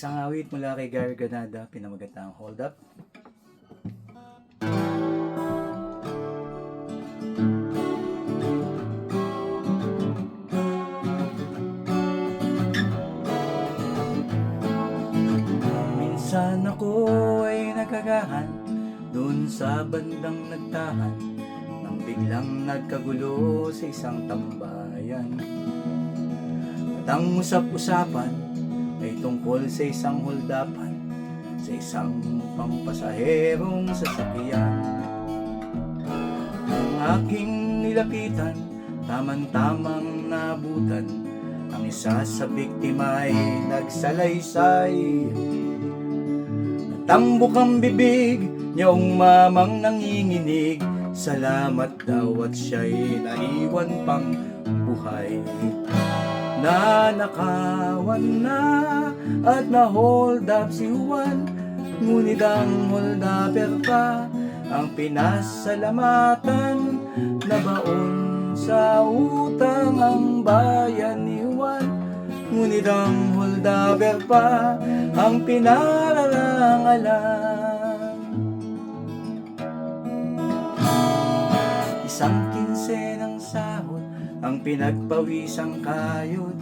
Isang awit mula kay Gary Granada, pinamagatang Hold Up. Minsan ako ay nagkagahan Doon sa bandang nagtahan Nang biglang nagkagulo sa isang tambayan At ang usap-usapan ay tungkol sa isang holdapan Sa isang pampasaherong sasakyan. Ang aking nilapitan Tamang-tamang nabutan Ang isa sa biktima ay nagsalaysay. Tambok ang bibig niyong mamang nanginginig. Salamat daw at siya'y naiwan pang buhay. Nanakawan na at na-hold up si Juan. Ngunit ang hold upper pa ang pinasalamatan Na baon sa utang ang bayan ni Juan. Ngunit ang hold upper pa ang pinararangalan. Isang kinse ng sahod ang pinagpawisang kayod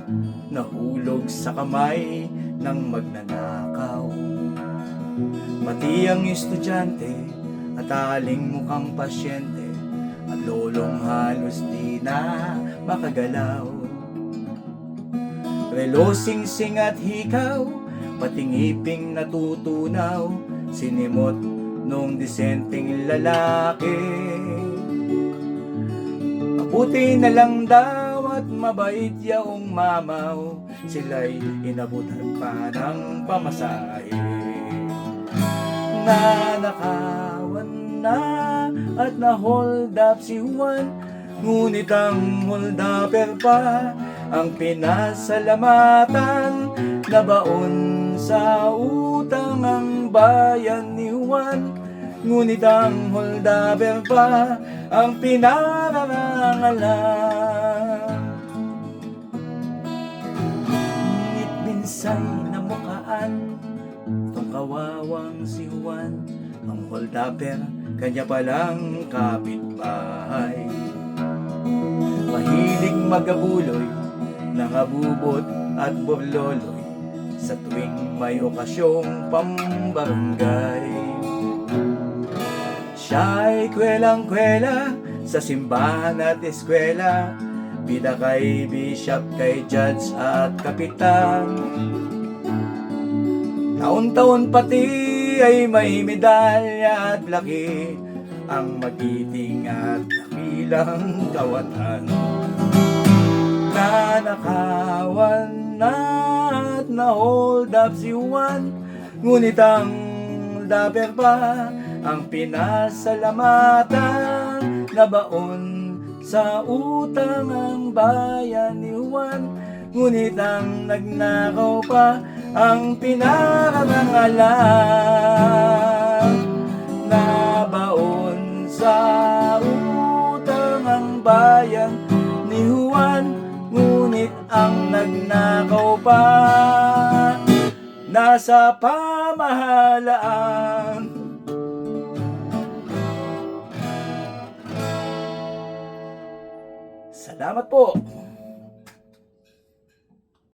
Nahulog sa kamay ng magnanakaw. Pati ang estudyante at aling mukhang pasyente At lolong halos di na makagalaw. Relo sing at hikaw Pati ngiping natutunaw Sinimot nung disenteng lalaki Mabuti na lang daw at mabait yaong mamaw. Sila'y inabutan pa ng pamasahe. Nanakawan na at na-hold up si Juan Ngunit ang hold upper pa ang pinasalamatan. Na baon sa utang ang bayan ni Juan Ngunit ang hold upper pa ang pinararangalan Ngunit minsay namukaan Itong kawawang si Juan Ang hold upper kanya palang kapitbahay. Mahilig magabuloy Nangabubot at borloloy Sa tuwing may okasyong pambarangay Siya'y kwelang-kwela Sa simbahan at eskwela. Bida kay bishop, kay judge at kapitan. Taon-taon pati ay may medalya at laki Ang magiting at dakilang kawatan. Nanakawan na at na-hold up si Juan Ngunit ang daper pa ang pinasalamatan Na baon sa utang ang bayan ni Juan. Ngunit ang nagnakaw pa ang pinararangalan Na baon sa utang ang bayan ni Juan. Ngunit ang nagnakaw pa Nasa pamahalaan Salamat po!